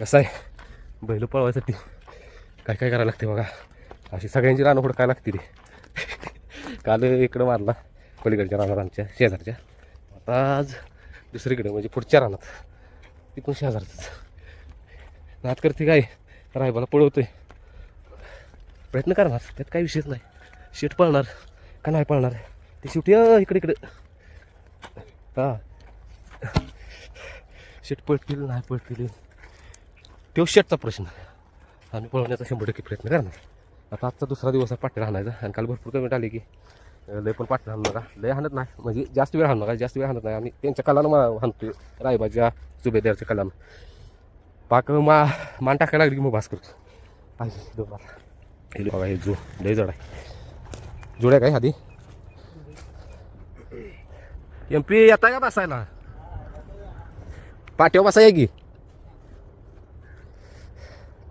कसं आहे? बैल पळवायसाठी काय काय करायला लागते बघा. अशी सगळ्यांची रानं काय लागते रे. काल इकडं मारला पलीकडच्या रानात आमच्या शेजारच्या. आता आज दुसरीकडे म्हणजे पुढच्या रानात. ती पण शेजारच नात करते काय? रायबाला पळवतोय. प्रयत्न करणार त्यात काही विषयच नाही. शेट पळणार का नाही पळणार? ते शेवटी अ, इकडे इकडे. हां. शेट पळतील नाही पळतील. तो शेटचा प्रश्न आम्ही पळवण्याचा शंभर टक्के प्रयत्न करणार. आता आजचा दुसरा दिवस आहे पाट्या आणि काल भरपूर कमेंट आले की लय पण पाठ राहणार नका. लय हाणत नाही. म्हणजे जास्त वेळ हाणणार जास्त वेळ हाणत नाही. आम्ही त्यांच्या कलानं मा हाणतोय. रायबाच्या सुभेदारच्या कलानं. पाक मा मान टाकायला लागली की मग भास करतो. आहे दोघाला हे बघा हे जो लय जड आहे. जोड्या काय आधी? एम पी येता का बसायला? पाट्यावर बसाय की?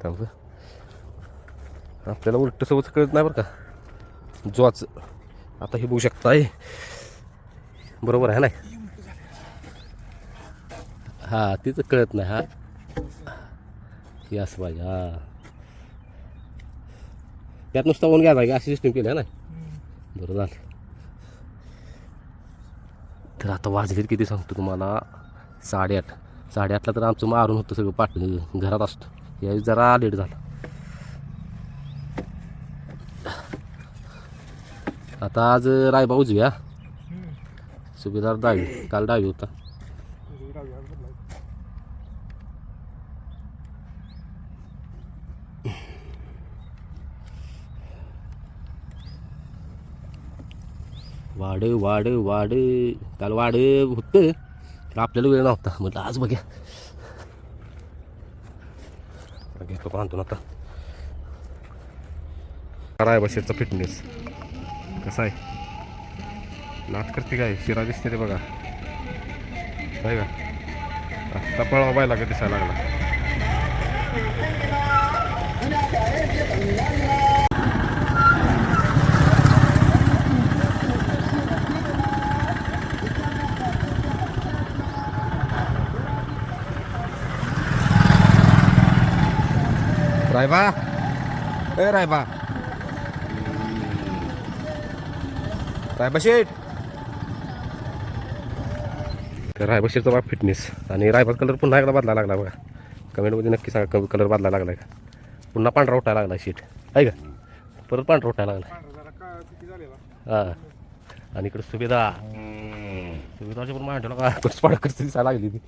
थांब आपल्याला उलट सोबत कळत नाही बरं का. जोच आता हे बघू शकताय. बरोबर आहे ना? हा तिचं कळत नाही हा. हे असं पाहिजे हा. त्यात नुसता ओन घ्यायला की अशी सिस्टीम केली आहे ना? बरं झालं. तर आता वाजलेत किती सांगतो तुम्हाला? साडेआठ. साडेआठला तर आमचं मारून होतं सगळं पाठ घरात असतं. यावेळी जरा लेट झाला. आता आज रायबा उजव्या. सुभेदार डावी. काल डावी होता. वाड वाड वाड. काल वाड होतं तर आपल्याला वेळ नव्हता. म्हटलं आज बघ्या. घेतो बांधून आता. आहे बशीरचा फिटनेस कसा आहे? नाच करते काय? शिरा दिसते ते बघा. नाही का? आता पळवा बायला का दिसायला लागला. रायबा? ए रायबा. रायबा शेट तर रायबा शेटचा बा फिटनेस आणि रायबा कलर पुन्हा एकदा बदलायला लागला बघा. कमेंटमध्ये नक्की सांगा कलर बदलायला लागला का? पुन्हा पांढरा उठायला लागला शीट आहे का? परत पांढरा उठायला लागला हां. आणि इकडे सुभेदा. सुभेदाच्या पण मांडला का कसं दिसायला लागली ती.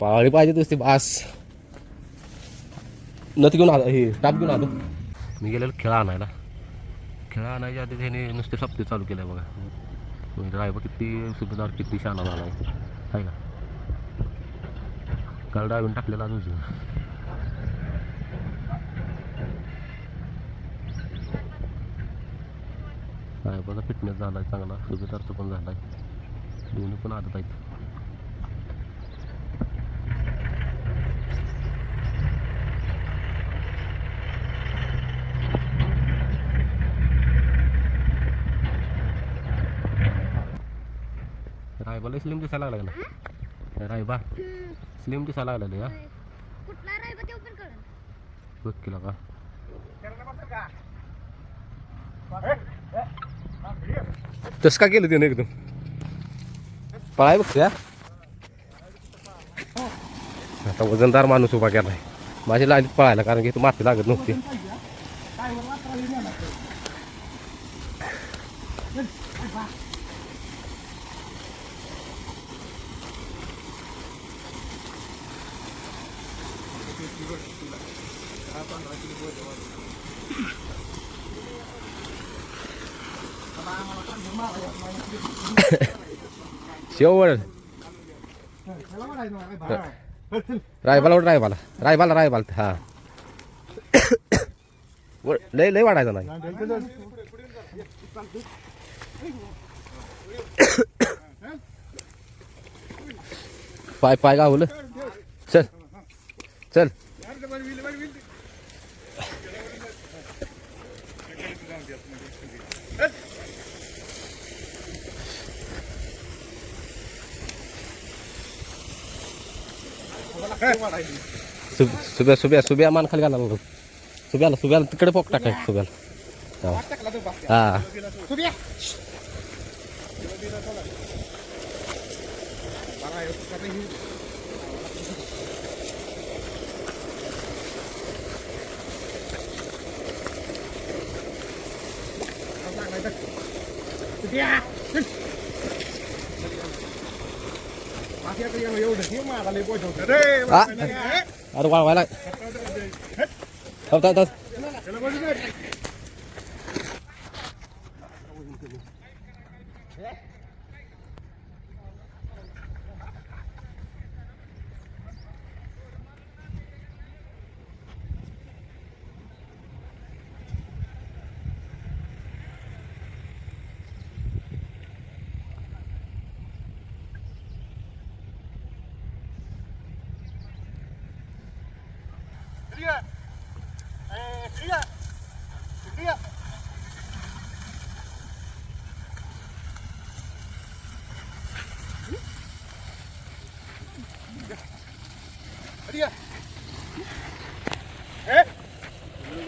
पाळी पाहिजे दुसरी बास. नथ घेऊन आलो हे टाप घेऊन आलो. मी गेलेलो खेळा आणायला. खेळा आणायच्या आधी त्याने नुसते सप्ते चालू केलं बघा. म्हणजे रायबा किती सुभेदार किती शाणा झाला आहे का काल डावीन टाकलेला आज उजवीन. बघा फिटनेस झाला आहे चांगला. सुभेदारचं पण झाला आहे दोन्ही पण आदत आहेत. रायबाला स्लिम दिसायला लागला ना रायबा स्लिम दिसायला लागला या? कुठला राहिबा ते पण कळलं बघ केला का तस का केलं त्याने एकदम. पळाय बघ त्या. आता वजनदार माणूस उभा केलाय. माझी लालीत पळायला कारण की तू माती लागत नव्हती. शेवळ रायबाला वाढ रायबाला. रायबाला रायबाला. हा. लय लय वाढायचा नाही. पाय पाय गावलं. चल. चल. सुब्या सुब्या सुब्या मान खाली घाला लागलो सुब्याला सुब्याला तिकडे पोक टाकाय सुब्याला हा. हा. अरे वाळवायला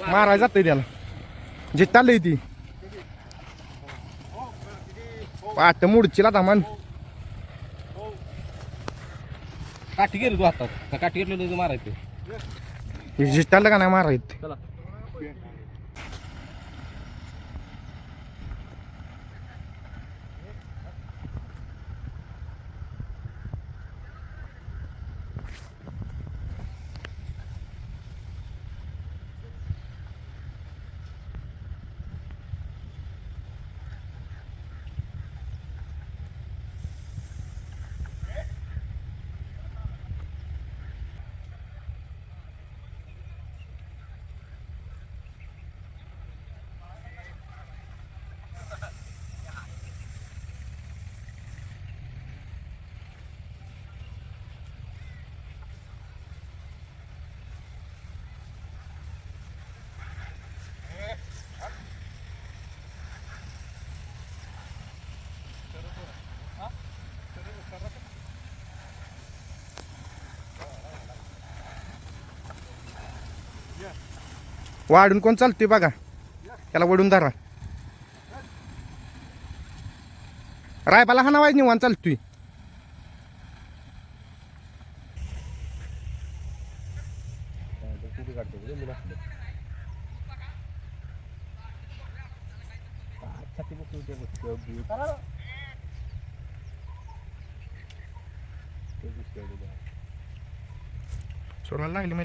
मारायला जातंय त्याला. जे चाललंय ती. पाट मुडचीला धामान काठी गेली तू का काठी घेतलेलं मारायचं. जे चाललं का नाही मारायत वाढून कोण चालतोय बघा. त्याला वडून धरा. रायबाला हा नावाज निवान चालतोय. सोडायला लागली मी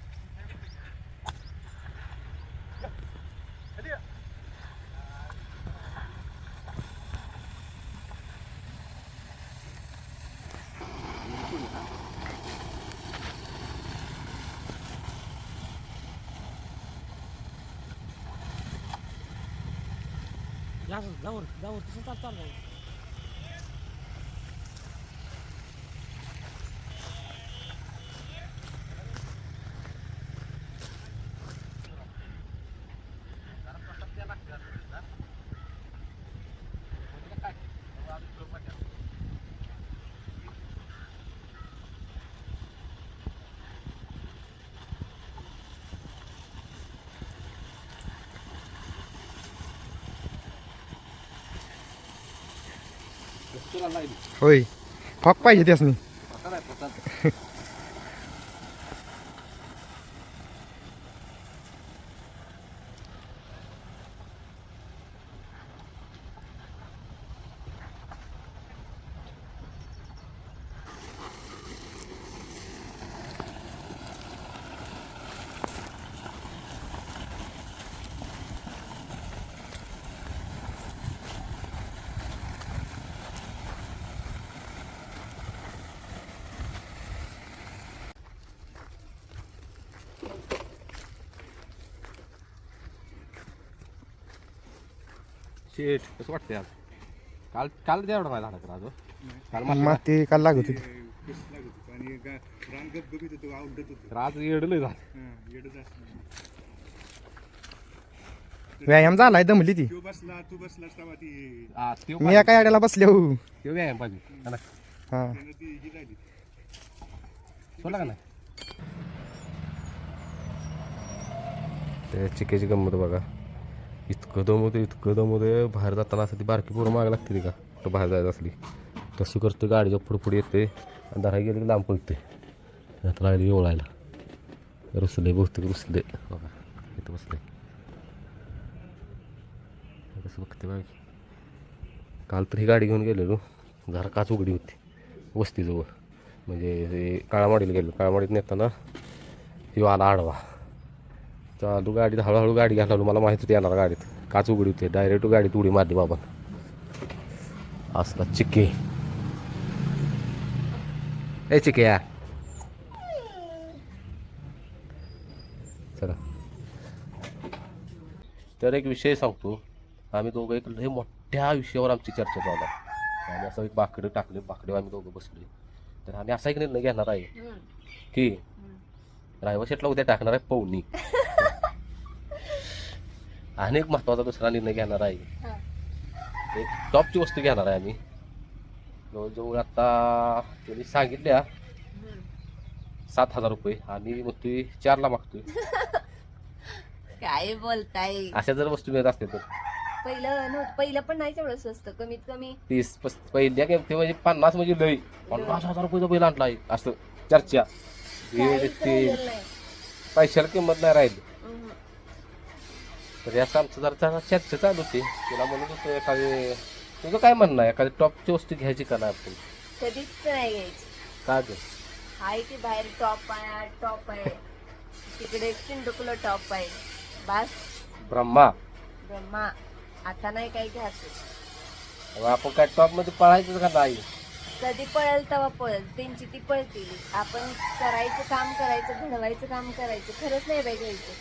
जाऊन जाऊन तसं चालतं होय. हॉक पाहिजे त्यासनी. शेठ कसं वाटतंय आज? काल काल तेवढा नाही झाला तर आज हो. काल मात्र माती काल लागत होती. तर आज येडलंय झालं. व्यायाम झालाय दमली ती. बसला तू बसलास तेव्हा ती हा, त्यो मी एका याड्याला बसले हो. त्यो व्यायाम पाहिजे. हा ना. हा. ही सोडला का नाही? ते चिकेची गंमत बघा. इतकं दम होतं इतकं दम बाहेर जाताना असं ती बारकी पोरं माग लागते ती का? कुठं बाहेर जायचं असली. तशी करते गाडीच्या पुढे पुढे येते. आणि दारा गेली की लांब पळते आता लागली ओळायला रुसले बहुतेक रुसले. बघा इथं बसले. कसं बघते बाय काल तर ही गाडी घेऊन गेलेलो. जरा काच उघडी होती. वस्तीजवळ. म्हणजे काळामाडीला गेलो. काळामाडीत नेताना ह्यो आला आडवा. चालू गाडीत हळूहळू गाडी घालवलो मला माहिती होती येणार गाडीत. काच उघडी होती डायरेक्ट गाडीत उडी मारली बाबा. असला चिके ए चिके या. चला. तर एक विषय सांगतो. आम्ही दोघं एक लय मोठ्या विषयावर आमची चर्चा चालू आहे. आम्ही असं एक बाकडं टाकले बाकडे आम्ही दोघं बसले तर आम्ही असा एक निर्णय घेणार आहे की रायवा शेटला उद्या टाकणार आहे पवनी. आणि एक महत्त्वाचा दुसरा निर्णय घेणार आहे. एक टॉपची वस्तू घेणार आहे आम्ही. जवळजवळ आता त्यांनी सांगितल्या सात हजार रुपये. आणि मग ती चारला मागतोय. काय बोलताय? अशा जर वस्तू मिळत असतील तर. पहिलं नव्हतं पहिलं पण नाही तेवढं स्वस्त. कमीत कमी तीस पस पहिल्या किमती म्हणजे पन्नास म्हणजे लई. पन्नास हजार रुपयाचा बैल आणलाय असं चर्चा. हे काहीच ते राहिलेलं नाही. पैशाला किंमत नाही राहिली. हम्म. तर याचं आमचं जरा जरा चर्चा चालू होती तिला म्हणत होतो एखादी तुझं काय म्हणणं आहे? एखादी टॉपची वस्तू घ्यायची का नाही आपण? कधीच नाही घ्यायची. का ग? आहे की बाहेर टॉप आहे टॉप आहे. तिकडे चिंडकुलं टॉप आहे. बस. ब्रह्मा. ब्रह्मा. आता नाही काही घ्यायचं. मग आपण काय टॉपमध्ये पळायचं का नाही? कधी पळेल तेव्हा पळेल. त्यांची ती पळतील. आपण करायचं काम करायचं घडवायचं काम करायचं. खरंच नाही बाई घ्यायचं.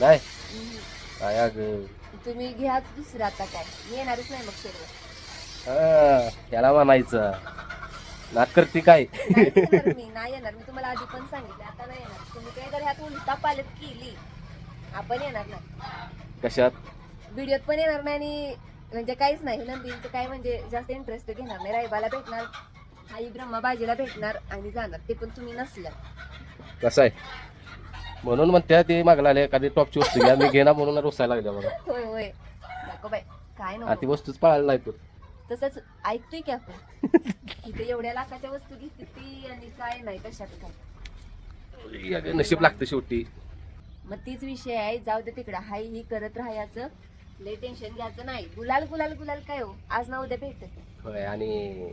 नाही. हम्म. काय अगं? तुम्ही घ्याच दुसरं आता काय. मी येणारच नाही मग शेरवर हा, त्याला म्हणायचं. नाक करते काय? नाही येणार मी. नाही येणार. मी तुम्हाला आधी पण सांगितलं. आता नाही येणार. तुम्ही काही जर ह्यात उलटा पालत केली आपण येणार नाही. कशात? व्हिडिओत पण येणार नाही आणि म्हणजे काहीच नाही. नंदींचं काय म्हणजे जास्त इंटरेस्ट घेणार नाही. रायबाला भेटणार. आई ब्रह्माबाजीला भेटणार आणि जाणार. ते पण तुम्ही नसल्या. कसं आहे? म्हणून म्हणते ते मागला आले एखादी टॉपची वस्तू घ्या मी घेणार म्हणून रोसायला लागल्या बघा होय होय. नको काय आणि ती नको वस्तूच पळायला नाही तर तसंच ऐकतोय की आपण. इथे एवढ्या लाखाच्या वस्तू घेते ती आणि काय नाही कशात काय? नशीब लागतं शेवटी. मग तीच विषय आहे जाऊ दे तिकडं. हाय ही करत राहायचं. लय टेन्शन घ्यायचं नाही. गुलाल गुलाल गुलाल काय हो? आज ना उद्या भेटत. होय आणि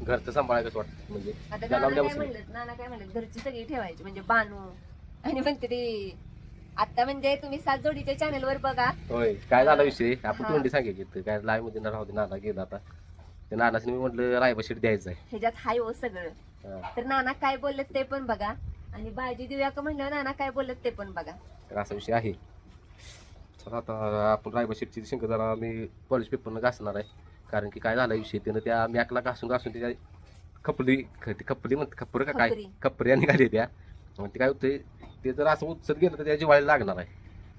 घरचं सांभाळायला कसं वाटतं? म्हणजे आता नाना काय म्हणलं नाना काय म्हणलं घरची सगळी ठेवायची. म्हणजे बानू आणि म्हणते ते आता म्हणजे तुम्ही सात जोडीच्या चॅनल वर बघा. होय काय झाला विषय? आपण हा. तोंडी तर काय लाईव्हमध्ये राहू दे नाना गेला आता. ते नानाच मी म्हटलं रायबा शेट द्यायचं आहे. ह्याच्यात हाय हो सगळं. हा. तर नाना काय बोलत ते पण बघा. आणि बाजी देऊया का म्हणलं नाना काय बोलत ते पण बघा. तर असा विषय आहे. चला आता आपण रायबा शेटची शिंक जरा मी पॉलिश पेपरनं घासणार आहे. कारण की काय झाला विषय त्यानं त्या मॅकला घासून घासून त्याच्या खपली ख- ती खपली म्हणते खप्पर का काय? खपरी. खपऱ्या निघाली त्या. मग ते काय होते ते जर असं उचत गेलं तर त्याची वाळी लागणार आहे.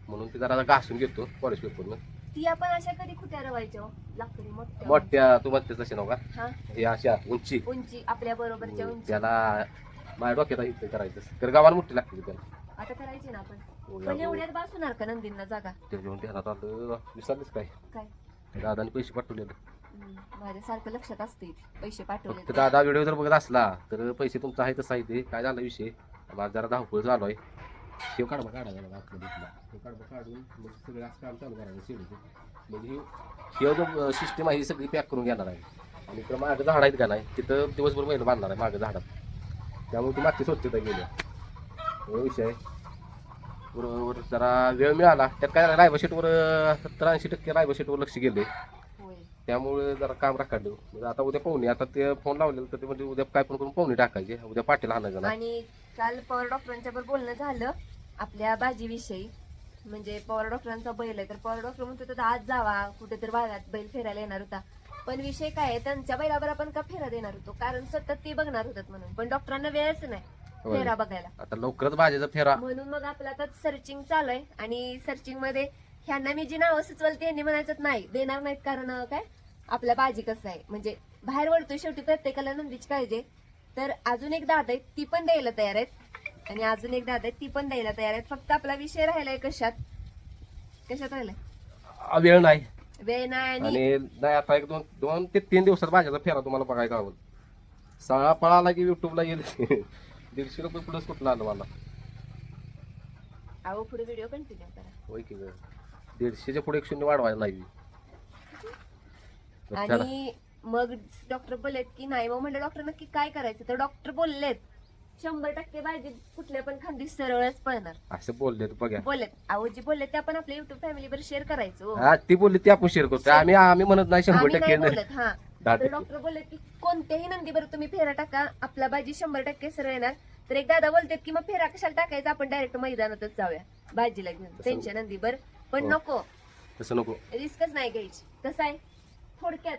म्हणून ते जरा घासून घेतो पॉलिश पेपरनं ती आपण अशा कधी खुट्या रवायच्या? लाकडी मोठ्या. मोठ्या तू तसे हा. हे अशा उंची. उंची आपल्या बरोबरच्या उंची. त्याला माझ्या डोक्यात इथं करायचं. तर गावाला मोठी लागते त्याला. आता करायची ना आपण. पण या एवढ्यात बसणार का नंदींना जागा? ते घेऊन ध्यानात आलं विसरलीस काय? काय? त्या दादाने पैसे पाठवलेले हम्म, माझ्यासारखं लक्षात असते पैसे पाठवले फक्त दादा व्हिडिओ जर बघत असला तर पैसे तुमचा आहे तसं आहे ते. काय झाला विषय? माझा जरा धावपळ चालू आहे. शेव काढवा काढा जरा. शेव काढवा काढून मग सगळं असं काम चालू करायचं शेवचं म्हणजे ही- शेव जो सिस्टम आहे ही सगळी पॅक करून घेणार आहे. आणि इकडं मागं झाड आहेत का नाही तिथं दिवसभर महिना बांधणार आहे मागं झाडात. त्यामुळे ती मागची स्वच्छता गेली हे विषय आहे. बरोबर जरा वेळ मिळाला. त्यात काय झालं रायबा शेटवर सत्तर ऐंशी टक्के रायबा शेटवर लक्ष गेले त्यामुळे जरा काम राखाडलं. म्हणजे आता उद्या पाहुणे आता ते फोन लावलेलं तर ते म्हणजे उद्या काय पण करून पाहुणे टाकायचे. उद्या पाटील आणायचं ना आणि काल पवार डॉक्टरांच्या बरोबर बोलणं झालं आपल्या भाजीविषयी. म्हणजे पवार डॉक्टरांचा बैल आहे तर पवार डॉक्टर म्हणतो होता आज जावा कुठेतरी भागात बैल फिरायला येणार होता. पण विषय काय आहे त्यांच्या बैलावर आपण का फेरा देणार होतो? कारण सतत ते बघणार होतात म्हणून. पण डॉक्टरांना वेळच नाही होय. फेरा बघायला. आता लवकरच भाजीचा फेरा. म्हणून मग आपलं आता सर्चिंग चालू आहे आणि सर्चिंगमध्ये ह्यांना मी जी नावं सुचवल त्यांनी म्हणायचं नाही देणार नाहीत कारण अं, काय? आपल्या बाजी कसं आहे? म्हणजे बाहेर वळतोय शेवटी प्रत्येकाला नंदीची काळजी आहे. तर अजून एक दादा आहे ती पण द्यायला तयार आहेत. आणि अजून एक दादा आहे ती पण द्यायला तयार आहेत. फक्त आपला विषय राहिलाय कशात? कशात राहिलाय? आ, वेळ नाही. वेळ नाही आणि आणि नाही आता एक दोन दोन ते तीन दिवसात भाज्याचा फेरा तुम्हाला बघायला हवं सगळा पळाला की युट्यूबला येईल. दीडशे रुपये पुढेच कुठलं आलं मला. अहो पुढे व्हिडिओ कंटिन्यू करा. होय की गं. दीडशेच्या पुढे एक शून्य वाढवायला लागली. तर आणि मग डॉक्टर बोललेत की नाही मग म्हणलं डॉक्टर नक्की काय करायचं? तर डॉक्टर बोललेत शंभर टक्के भाजी कुठल्या पण खांदी सरळच पळणार. असं बोलले बघा. बोललेत आहोजी बोलले ते आपण आपल्या युट्यूब फॅमिलीवर शेअर करायचो. हा ती बोलली ती आपण शेअर करतो आम्ही आम्ही म्हणत नाही शंभर आम्ही टक्के नाही बोलत हा. दहा तर टक्के. डॉक्टर बोलले की कोणत्याही नंदीवर तुम्ही फेरा टाका आपला भाजी शंभर टक्के सरळ येणार. तर एक दादा बोलतात की मग फेरा कशाला टाकायचा? आपण डायरेक्ट मैदानातच जाऊया भाजीला घेऊन त्यांच्या नंदीवर पण हो. नको. तसं नको. रिस्कच नाही घ्यायची. कसं आहे? थोडक्यात.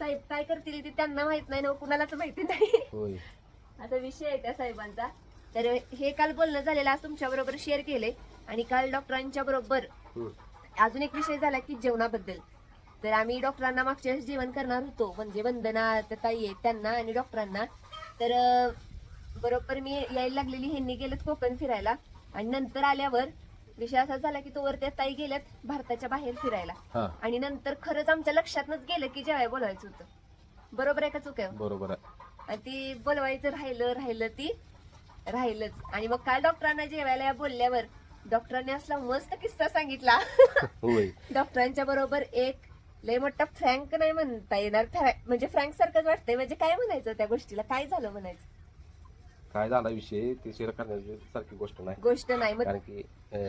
साहेब काय करतील ते त्यांना माहीत नाही ना कुणालाच माहिती नाही. होय. असा विषय आहे त्या साहेबांचा. तर हे काल बोलणं झालेलं आज तुमच्या बरोबर शेअर केले आणि काल डॉक्टरांच्या बरोबर. अजून एक विषय झाला की जेवणाबद्दल. तर आम्ही डॉक्टरांना मागच्या वेळेस जेवण करणार होतो. म्हणजे वंदना ताई आहेत त्यांना आणि डॉक्टरांना. तर बरोबर मी यायला लागलेली ह्यांनी गेलेत कोकण फिरायला. आणि नंतर आल्यावर विषय असा झाला की तोवर त्या ताई गेल्यात भारताच्या बाहेर फिरायला. हा. आणि नंतर खरंच आमच्या लक्षातच गेलं की जेवाय बोलवायचं होतं. बरोबर आहे का चुक आहे बरोबर आहे. आणि ती बोलवायचं राहिलं राहिलं ती राहिलंच. आणि मग काल डॉक्टरांना जेवायला या बोलल्यावर डॉक्टरांनी असला मस्त किस्सा सांगितला. होय. डॉक्टरांच्या बरोबर एक लय मोठा फ्रँक नाही म्हणता येणार. म्हणजे फ्रँक सारखंच वाटतंय. म्हणजे काय म्हणायचं त्या गोष्टीला? काय झालं म्हणायचं? काय झाला विषय? ते शेअर करण्याची सारखी गोष्ट नाही. गोष्ट नाही मग कारण की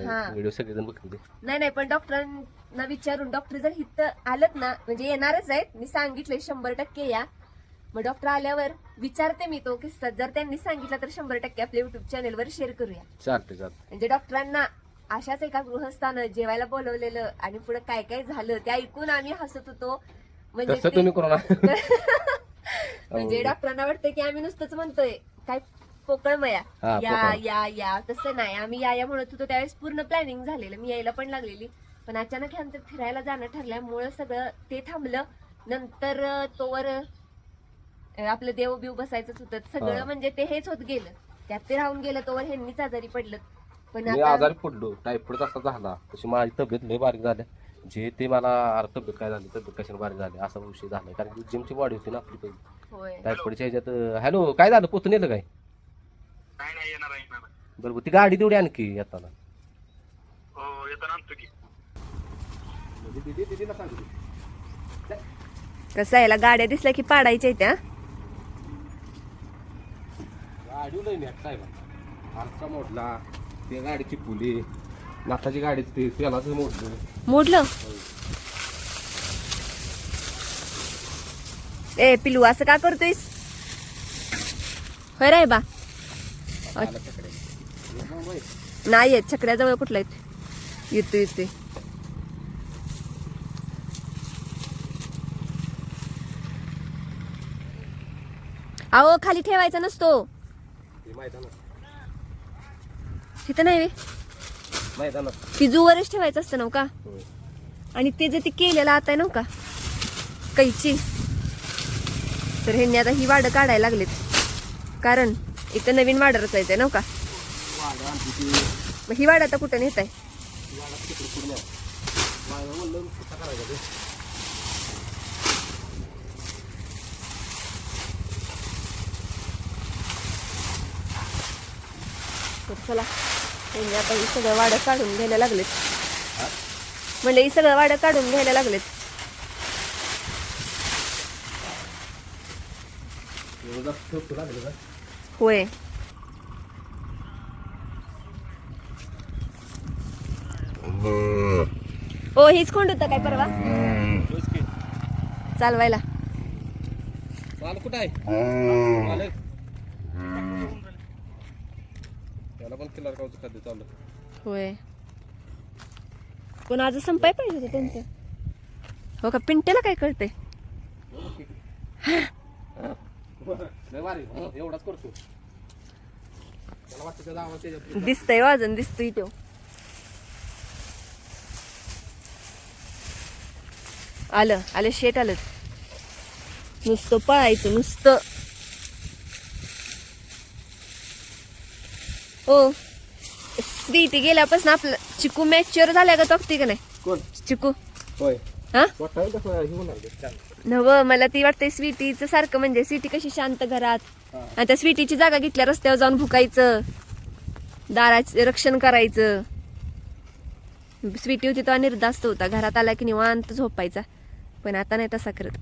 हा. व्हिडिओ सगळेजण बघतील. नाही नाही पण डॉक्टरांना विचारून डॉक्टर जर इथं आलत ना म्हणजे येणारच आहेत. मी सांगितलंय शंभर टक्के या. मग डॉक्टर आल्यावर विचारते मी तो किस्सा. जर त्यांनी सांगितलं तर शंभर टक्के आपल्या युट्यूब चॅनलवर शेअर करूया. चालते चालते म्हणजे डॉक्टरांना अशाच एका गृहस्थानं जेवायला बोलवलेलं आणि पुढे काय काय झालं ते ऐकून आम्ही हसत होतो. म्हणजे तसं ते- तुम्ही करू ना म्हणजे डॉक्टरांना वाटतं की आम्ही नुसतंच म्हणतोय काय पोकळमया हा, या पोकळ. या या. तसं नाही. आम्ही या या म्हणत होतो. त्यावेळेस पूर्ण प्लॅनिंग झालेलं. मी यायला पण लागलेली. पण अचानक ह्यांचं फिरायला जाणं ठरल्यामुळं सगळं ते थांबलं. नंतर अं, तोवर अं, आपलं देव बिव बसायचंच होतं. सगळं हा. म्हणजे ते हेच होत गेलं. त्यात ते राहून गेलं तोवर ह्यांनीच आजारी पडलं. पण मी आता आजारी पडलो. टायफॉइड असा झाला. तशी माझी तब्येत लय बारीक झाल्या. जे ते मला अरे तब्येत काय झाली तब्येत कशाने बारीक झाली असा विषय झाला. कारण की जिमची बॉडी होती ना आपली होय. टायफॉइडच्या ह्याच्यात हॅलो काय झालं? पोतून येलं काय? काय नाही येणार आहे येणार बरोबर ती गाडी तेवढी आणखी येताना. हो येताना आणतो की. कसं याला गाड्या दिसल्या की पाडायच्या त्या गाडी साहेब आरसा मोडला त्या गाडीची पुली नाताची गाडी ते तेलाच मोडलं. मोडलं? ए पिलू असं का करतोयस? होय रे बा. नाही येत छकड्याजवळ कुठला आहेत? येतो येते अहो खाली ठेवायचा नसतो. तिथं नाही ती जुवरच ठेवायचं असतं नव का? आणि ते जे ते केलेलं आता नव का? कैची. तर ह्यांनी आता ही वाडं काढायला लागलेत. कारण इथं नवीन वाडं रचायचंय नव का? मग ही वाड आता कुठं नेत आहे? आहे. चला त्यांनी आता ही सगळं वाडं काढून घ्यायला लागलेत. म्हणजे ही सगळं वाडं काढून घ्यायला लागलेत. लागलं का? होय. ओ हीच खोंड होतं काय परवा? चालवायला. माल कुठं आहे? मालक त्याला पण किल्लार गावचं खाद्य चाललं. होय. कोण आज संपाय पाहिजे होतं त्यांचं. हो का? पिंट्याला काय कळतंय? लय भारी. एवढाच करतो. त्याला वाटतं त्याचा आवाज त्याच्यात दिसतंय वाजन दिसतोय तो. आलं आलं शेट आलं. नुसतं पळायचं नुसतं. हो. स्वीटी गेल्यापासून आपलं चिकू मॅच्युअर झाल्या का तोक्ती का नाही? कोण? चिकू. होय. हा. नव मला ती वाटते स्वीटीचं सारखं म्हणजे स्वीटी कशी शांत घरात. आणि त्या स्वीटीची जागा घेतल्या रस्त्यावर जाऊन भुकायचं. दाराचे रक्षण करायचं. स्वीटी होती तो निर्धास्त होता. घरात आला की निवांत झोपायचा. पण आता नाही तसा करत.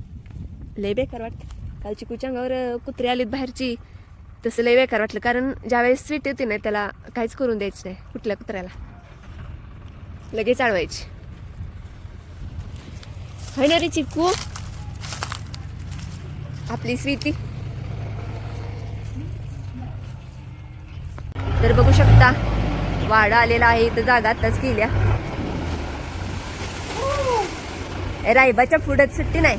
लय बेकार वाटतं. काल चिकूच्या अंगावर कुत्री आलीत बाहेरची. तसं लय बेकार वाटलं. कारण ज्यावेळेस स्वीटी होती ना त्याला काहीच करून द्यायचं नाही कुठल्या कुत्र्याला. लगेच आळवायची. होय ना रे चिकू आपली स्वीती तर बघू शकता वाडा आलेला आहे इथं जागा आताच केल्या रायबाच्या पुढ्यात सुट्टी नाही.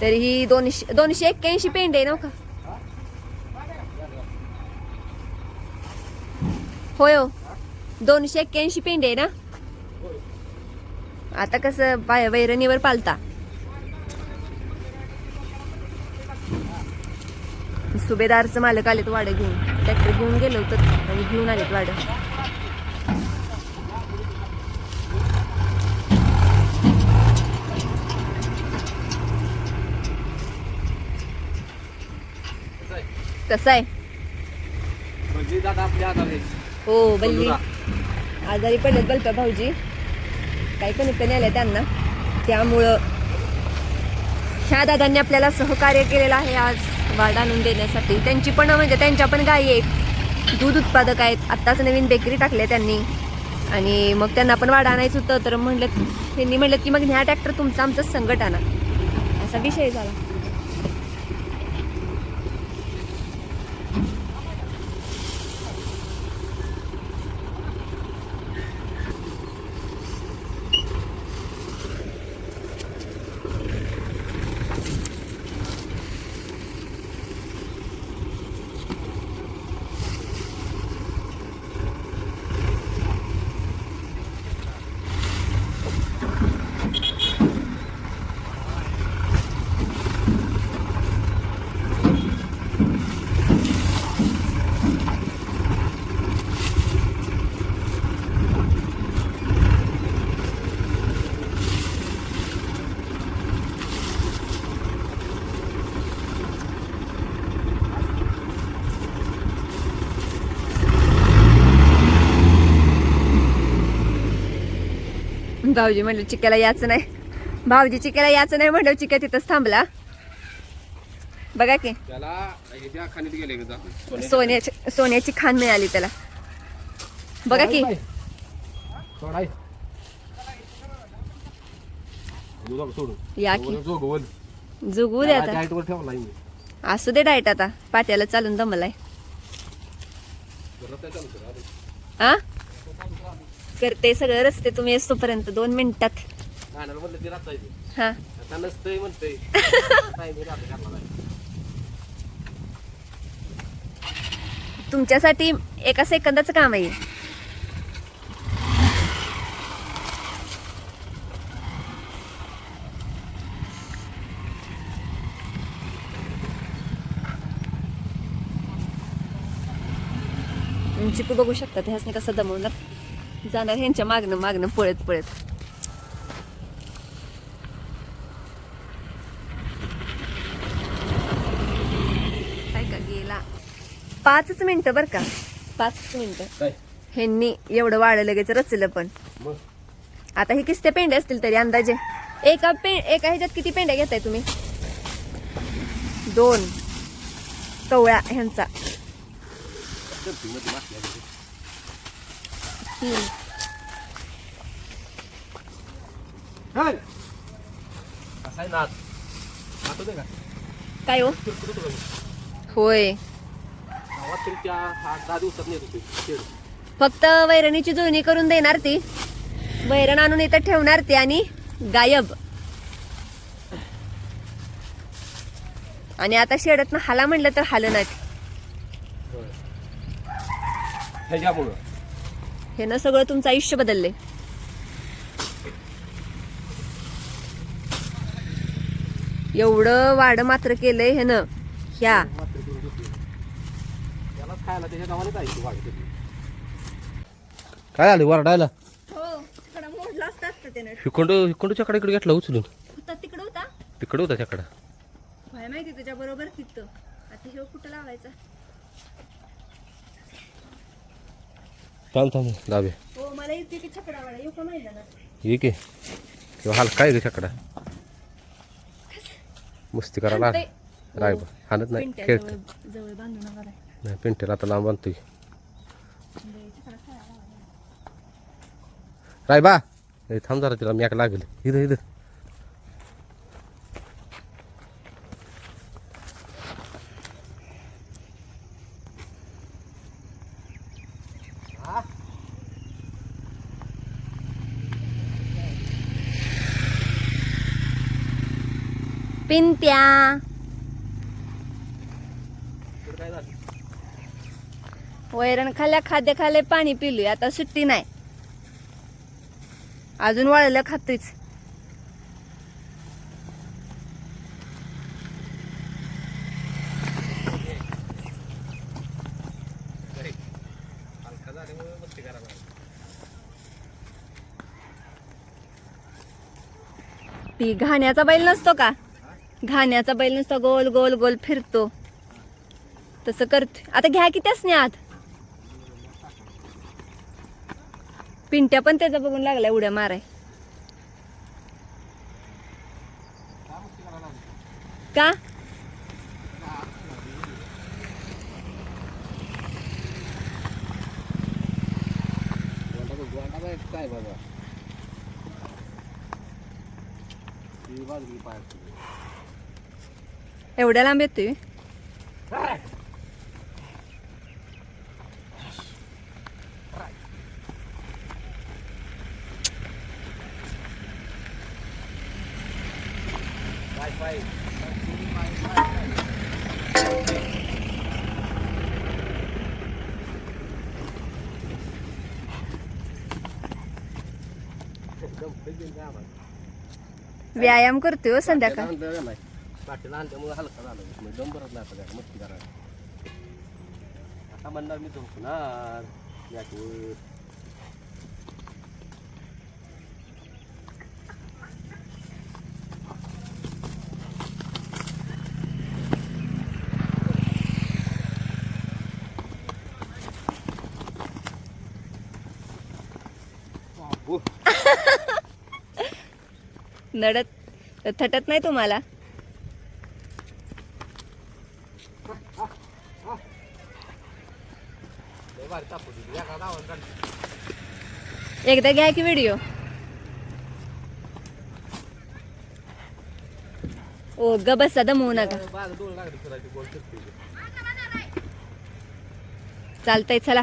तर ही दोनशे दोनशे एक्क्याऐंशी पेंड आहे नव्हता होय हो. दोनशे एक्क्याऐंशी पेंड आहे ना? आता कसं बाय वैरणीवर पालता. सुभेदारचं मालक आलेत वाडं घेऊन. ट्रॅक्टर घेऊन गेलो होतं आणि घेऊन आलेत वाडं. कसं आहे. हो बल्ली बोलू आजारी पडलेत बल्प्या भाऊजी? काही कमी कमी आले त्यांना. त्यामुळं ह्या दादांनी आपल्याला सहकार्य केलेलं आहे आज वाढ आणून देण्यासाठी. त्यांची पण म्हणजे त्यांच्या पण गायी आहेत. दूध उत्पादक आहेत. आत्ताच नवीन बेकरी टाकले त्यांनी. आणि मग त्यांना पण वाढ आणायचं होतं. तर म्हणलं त्यांनी म्हणलं की मग ह्या ट्रॅक्टर तुमचं आमचं संकट आणा असा विषय झाला. भाऊजी म्हणलं चिक्याला याचं नाही. भाऊजी चिक्याला याचं नाही म्हणलं चिक्या तिथंच थांबला. बघा की सोन्याची सोन्याची खान मिळाली त्याला. बघा की या की. जुगू दे आता. असू दे डायट आता. पाट्याला चालून दमलाय. हा करते सगळं रस्ते तुम्ही येतोपर्यंत दोन मिनिटात. हा. तुमच्यासाठी एका सेकंदाचं काम आहे. चिकू बघू शकतात ह्यासने कसं दमवणार? जाणार ह्यांच्या मागणं मागणं पळत पळत. काय का गेला. पाचच मिनिटं बरं का. पाचच मिनिटं. ह्यांनी एवढं वाढ लगेच रचलं पण. आता हे किस्ते पेंडे असतील तरी अंदाजे. एका पे एका ह्याच्यात किती पेंड्या घेताय तुम्ही? दोन. कवळ्या ह्यांचा. हाय! असा आहे नाद आठवते का? काय हो? फिरफिरत होता मी. होय. तुमच्या आठ दहा दिवसात नेत होते. शेड फक्त वैरणीची जुळणी करून देणार ती. वैरण आणून इथं ठेवणार ती आणि गायब. आणि आता शेडत हाला म्हणलं तर हाल नाही ह्याच्यामुळं. हे ना सगळं तुमचं आयुष्य बदलले एवढं वाढ मात्र केलंय हे ना ह्या. काय आले वरडायला? हो हिकोंड हिकोंडच्याकडे इकडे घेतला उचलून. होता तिकडं होता? तिकडे होता त्याकडं. काय माहिती तुझ्या बरोबर तिथं. आता हे कुठं लावायचा? थांब थांब दाबे हो मला येते की छकडावाला येऊ का माहिती ना ये की. किंवा हलका आहे त्याकडं मस्ती करायला. राय बा. हाणत नाही. खेळत. नाही पिंटेला आता लांब आणतोय. राय बा. ए, थांब जरा तिला मॅक लागेल. इथं इथं. पिंट्या वैरण खाल्ल्या खाद्य खाल्ले पाणी पिलू आता सुट्टी नाही. अजून वळलं खातीच ती घाण्याचा बैल नसतो का? घाण्याचा बैल नुसता गोल गोल गोल फिरतो. तसं करतो आता घ्या की त्याच आत पिंट्या पण त्याचा बघून लागलाय उड्या माराय. का? काय बाबा एवढ्या लांब येतोय? व्यायाम करतोय हो संध्याकाळ. लहान आणल्यामुळे हलका झाला. म्हणजे दम भरत नाही आता मस्ती करायला आता म्हणणार मी झोपणार याच्यावर नडत थटत नाही तुम्हाला? एकदा घ्या की व्हिडिओ. ओ ग बसा दमवू नका. फिरते चालतंय चला.